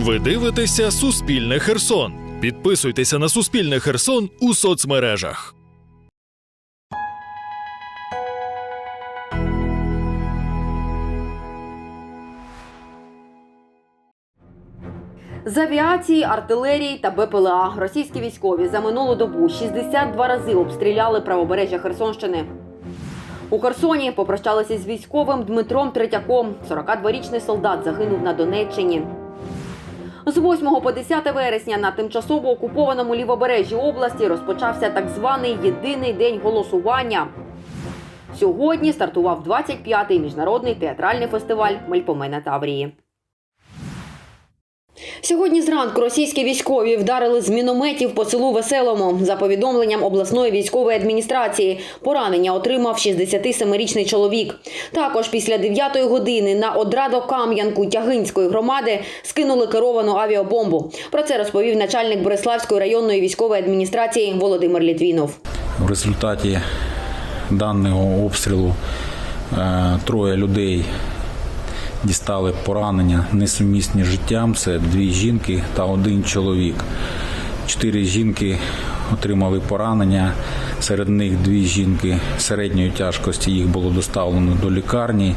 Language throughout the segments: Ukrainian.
Ви дивитеся Суспільне Херсон. Підписуйтеся на Суспільне Херсон у соцмережах. З авіації, артилерії та БПЛА російські військові за минулу добу 62 рази обстріляли правобережжя Херсонщини. У Херсоні попрощалися з військовим Дмитром Третяком. 42-річний солдат загинув на Донеччині. З 8 по 10 вересня на тимчасово окупованому лівобережжі області розпочався так званий єдиний день голосування. Сьогодні стартував 25-й міжнародний театральний фестиваль Мельпомена Таврії. Сьогодні зранку російські військові вдарили з мінометів по селу Веселому. За повідомленням обласної військової адміністрації, поранення отримав 67-річний чоловік. Також після 9-ї години на Одрадо-Кам'янку Тягинської громади скинули керовану авіабомбу. Про це розповів начальник Бориславської районної військової адміністрації Володимир Літвінов. В результаті даного обстрілу е, троє людей дістали поранення несумісні з життям. Це дві жінки та один чоловік. Чотири жінки отримали поранення. Серед них дві жінки середньої тяжкості. Їх було доставлено до лікарні.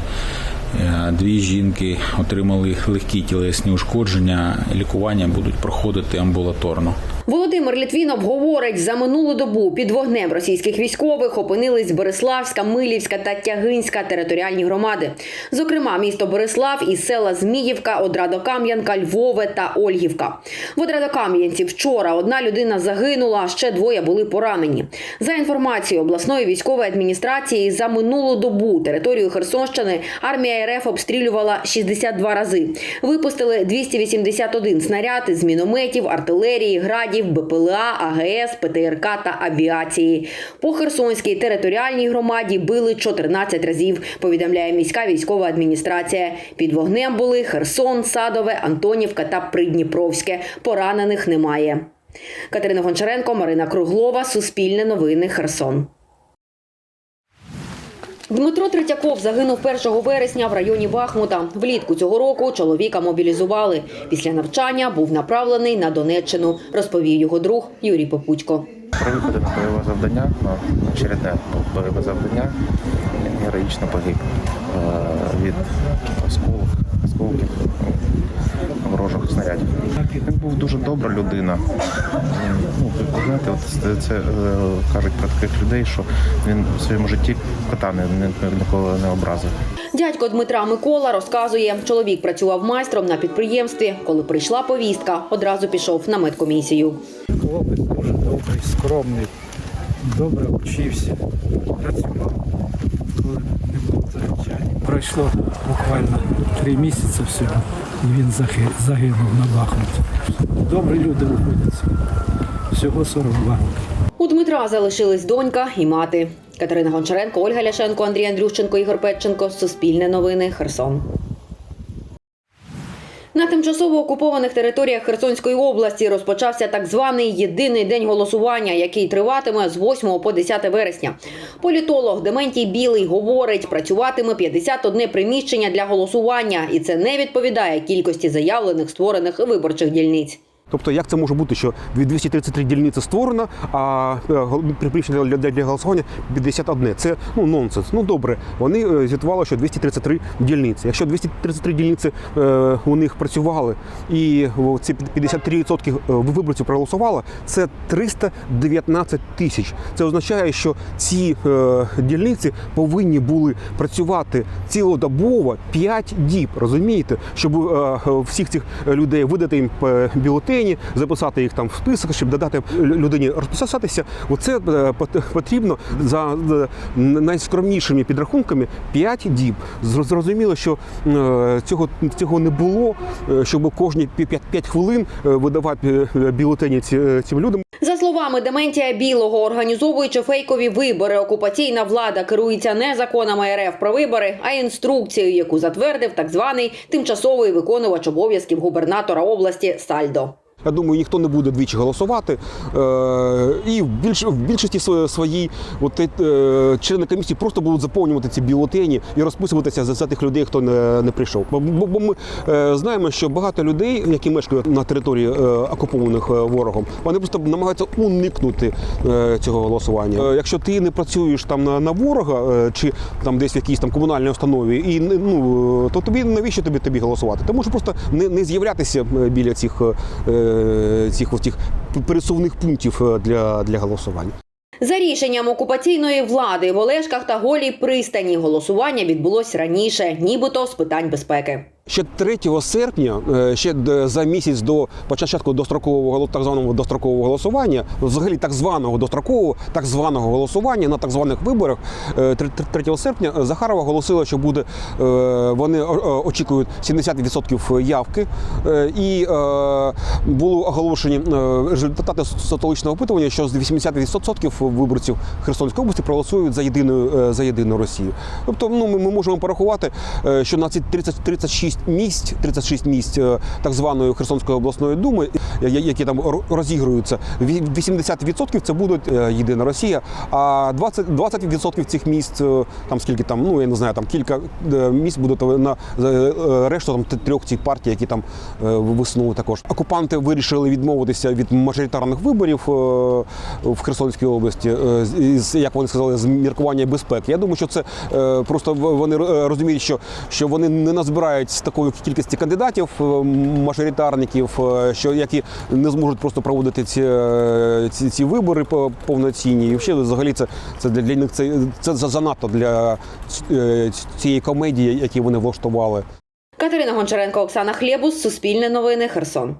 Е, Дві жінки отримали легкі тілесні ушкодження. Лікування будуть проходити амбулаторно. Володимир Літвінов говорить, за минулу добу під вогнем російських військових опинились Бориславська, Милівська та Тягинська територіальні громади. Зокрема, місто Борислав і села Зміївка, Одрадокам'янка, Львове та Ольгівка. В Одрадокам'янці вчора одна людина загинула, а ще двоє були поранені. За інформацією обласної військової адміністрації, за минулу добу територію Херсонщини армія РФ обстрілювала 62 рази. Випустили 281 снаряд з мінометів, артилерії, градів, БПЛА, АГС, ПТРК та авіації. По Херсонській територіальній громаді били 14 разів. Повідомляє міська військова адміністрація. Під вогнем були Херсон, Садове, Антонівка та Придніпровське. Поранених немає. Катерина Гончаренко, Марина Круглова, Суспільне новини, Херсон. Дмитро Третьяков загинув 1 вересня в районі Бахмута. Влітку цього року чоловіка мобілізували. Після навчання був направлений на Донеччину, розповів його друг Юрій Попутько. При на бойове завдання, на очередне бойове завдання, він героїчно погиб е, від осколок, осколків ну, ворожих снарядів. Він був дуже добра людина. Ну, ви знаєте, от це е, кажуть про таких людей, що він в своєму житті кота не, не, ніколи не образив. Дядько Дмитра Микола розказує, чоловік працював майстром на підприємстві. Коли прийшла повістка, одразу пішов на медкомісію. Хлопець дуже добрий, скромний, добре вчився, працював, коли. Пройшло буквально три місяці всього, і він загинув на Бахмуті. Добрі люди виходять. Всього 42 роки. У Дмитра залишились донька і мати. Катерина Гончаренко, Ольга Ляшенко, Андрій Андрющенко, Ігор Петченко. Суспільне новини. Херсон. На тимчасово окупованих територіях Херсонської області розпочався так званий єдиний день голосування, який триватиме з 8 по 10 вересня. Політолог Дементій Білий говорить, працюватиме 51 приміщення для голосування, і це не відповідає кількості заявлених створених виборчих дільниць. Тобто, як це може бути, що 233 дільниці створено, а е, приміщення для, для, голосування 51. Це ну нонсенс. Ну добре, вони е, звітували, що 233 дільниці. Якщо 233 дільниці е, у них працювали, і ці 53% виборців проголосувало, це 319 тисяч. Це означає, що ці е, дільниці повинні були працювати цілодобово 5 діб. Розумієте, щоб е, всіх цих людей видати їм е, бюлетені, записати їх там в список, щоб додати людині розписатися. Оце е, потрібно за найскромнішими підрахунками 5 діб. Зрозуміло, що е, цього цього не було, е, щоб кожні 5, 5 хвилин видавати бюлетені цим людям. За словами Дементія Білого, організовуючи фейкові вибори, окупаційна влада керується не законами РФ про вибори, а інструкцією, яку затвердив так званий тимчасовий виконувач обов'язків губернатора області Сальдо. Я думаю, ніхто не буде двічі голосувати. Е, І в, більш, в більшості сво- своїй от, е, члени комісії просто будуть заповнювати ці бюлетені і розписуватися за, тих людей, хто не, не прийшов. Бо, бо, ми е, знаємо, що багато людей, які мешкають на території окупованих ворогом, вони просто намагаються уникнути цього голосування. Якщо ти не працюєш там на, на ворога чи там десь в якійсь там комунальній установі, і ну то тобі навіщо тобі тобі голосувати? Ти можеш просто не, не з'являтися біля цих, ось цих пересувних пунктів е, для, для голосування. За рішенням окупаційної влади в Олешках та Голій пристані голосування відбулось раніше, нібито з питань безпеки. Ще 3 серпня, е, ще за місяць до початку дострокового так званого дострокового голосування, взагалі так званого дострокового, так званого голосування на так званих виборах, е, тр- тр- 3 серпня Захарова оголосила, що буде е, вони очікують 70% явки, Е, і е, були оголошені е, результати соціологічного опитування, що з 80% виборців Херсонської області проголосують за єдину е, за єдину Росію. Тобто, ну ми, можемо порахувати, е, що на ці 30, 36 місць, 36 місць е, так званої Херсонської обласної думи, я- які там розігруються, ві- 80% це будуть е, єдина Росія, а 20, 20% цих місць, е, там скільки там, ну я не знаю, там кілька е, місць будуть на е, е, решту там трьох цих партій, які там е, висунули також. Окупанти вирішили відмовитися від мажоритарних виборів е, в Херсонській області, е, з- як вони сказали, з міркування безпеки. Я думаю, що це е, просто вони е, розуміють, що, що вони не назбирають такої кількості кандидатів, е, мажоритарників, е, що які не зможуть просто проводити ці, е, ці, ці вибори по- повноцінні. І взагалі, взагалі це, це для, для них це, це за- занадто для цієї комедії, які вони влаштували. Катерина Гончаренко, Оксана Хлєбус, Суспільне новини, Херсон.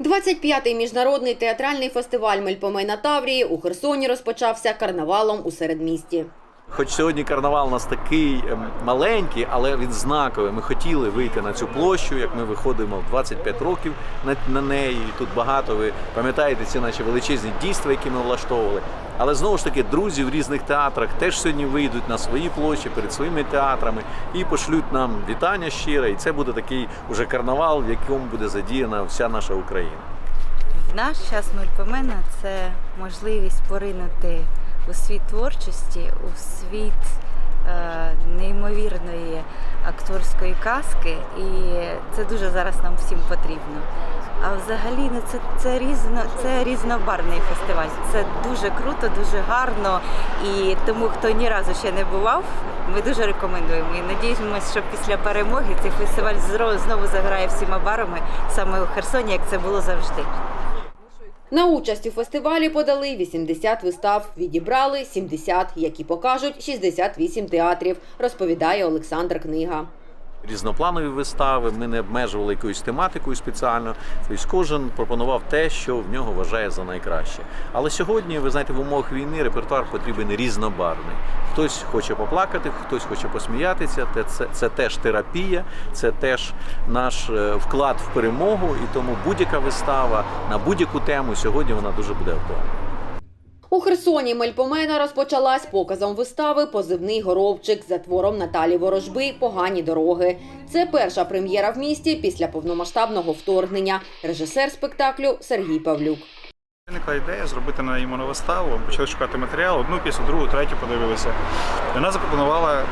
25-й міжнародний театральний фестиваль Мельпомей на Таврії у Херсоні розпочався карнавалом у середмісті. Хоч сьогодні карнавал у нас такий ем, маленький, але він знаковий. Ми хотіли вийти на цю площу, як ми виходимо в 25 років на, на неї. Тут багато ви пам'ятаєте ці наші величезні дійства, які ми влаштовували. Але знову ж таки, друзі в різних театрах теж сьогодні вийдуть на свої площі перед своїми театрами і пошлють нам вітання щире. І це буде такий уже карнавал, в якому буде задіяна вся наша Україна. В наш час Мельпомена це можливість поринути у світ творчості, у світ е, неймовірної акторської казки, і це дуже зараз нам всім потрібно. А взагалі ну, це, це, різно, це різнобарний фестиваль. Це дуже круто, дуже гарно. І тому, хто ні разу ще не бував, ми дуже рекомендуємо. І надіємося, що після перемоги цей фестиваль знову заграє всіма барами саме у Херсоні, як це було завжди. На участь у фестивалі подали 80 вистав, відібрали 70, які покажуть 68 театрів, розповідає Олександр Книга. Різнопланові вистави. Ми не обмежували якоюсь тематикою спеціально. Тобто кожен пропонував те, що в нього вважає за найкраще. Але сьогодні, ви знаєте, в умовах війни репертуар потрібен різнобарний. Хтось хоче поплакати, хтось хоче посміятися. Те- Це, це теж терапія, це теж наш е, вклад в перемогу. І тому будь-яка вистава на будь-яку тему сьогодні вона дуже буде актуальна. У Херсоні Мельпомена розпочалась показом вистави Позивний горобчик за твором Наталі Ворожби Погані дороги. Це перша прем'єра в місті після повномасштабного вторгнення. Режисер спектаклю Сергій Павлюк. Виникла ідея зробити на іменно виставу. Почали шукати матеріал, одну пісню, другу, третю подивилися. Вона запропонувала, м,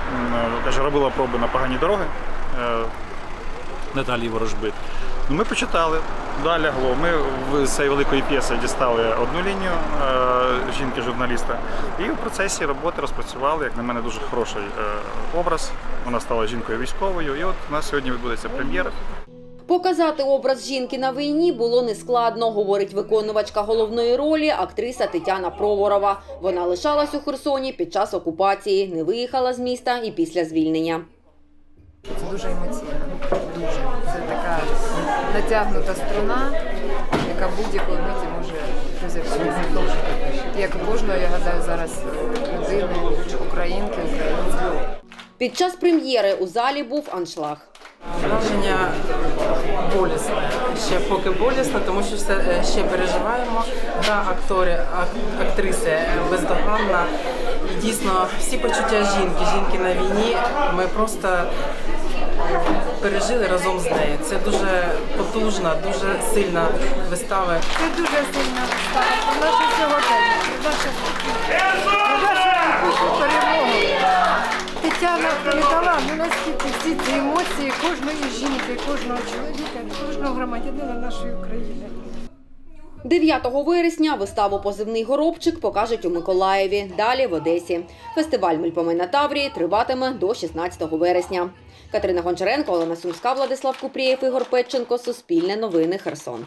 каже, робила проби на погані дороги е, Наталії Ворожби. Ну, Ми почитали, далі лягло. Ми в- з цієї великої п'єси дістали одну лінію е, жінки-журналіста. І в процесі роботи розпрацювали, як на мене, дуже хороший е, образ. Вона стала жінкою військовою. І от у нас сьогодні відбудеться прем'єра. Показати образ жінки на війні було нескладно, говорить виконувачка головної ролі, актриса Тетяна Проворова. Вона лишалась у Херсоні під час окупації, не виїхала з міста і після звільнення. Це дуже емоційно. Дуже. Це така натягнута струна, яка будь-якої миті може розірватися. Як у кожної, я гадаю, зараз людини, українки, українців. Під час прем'єри у залі був аншлаг. Враження болісне. Ще поки болісно, тому що все е, ще переживаємо. Гра актори, актриси бездоганна. І дійсно всі почуття жінки, жінки на війні. Ми просто пережили разом з нею. Це дуже потужна, дуже сильна вистава. Це дуже сильна вистава про наше сьогодення, про. Тетяна передала ну, наскільки всі ці емоції кожної жінки, кожного чоловіка, кожного громадянина нашої України. 9 вересня виставу Позивний горобчик покажуть у Миколаєві. Далі в Одесі. Фестиваль Мельпомена на Таврії триватиме до 16 вересня. Катерина Гончаренко, Олена Сумська, Владислав Купрієв, Ігор Петченко. Суспільне новини Херсон.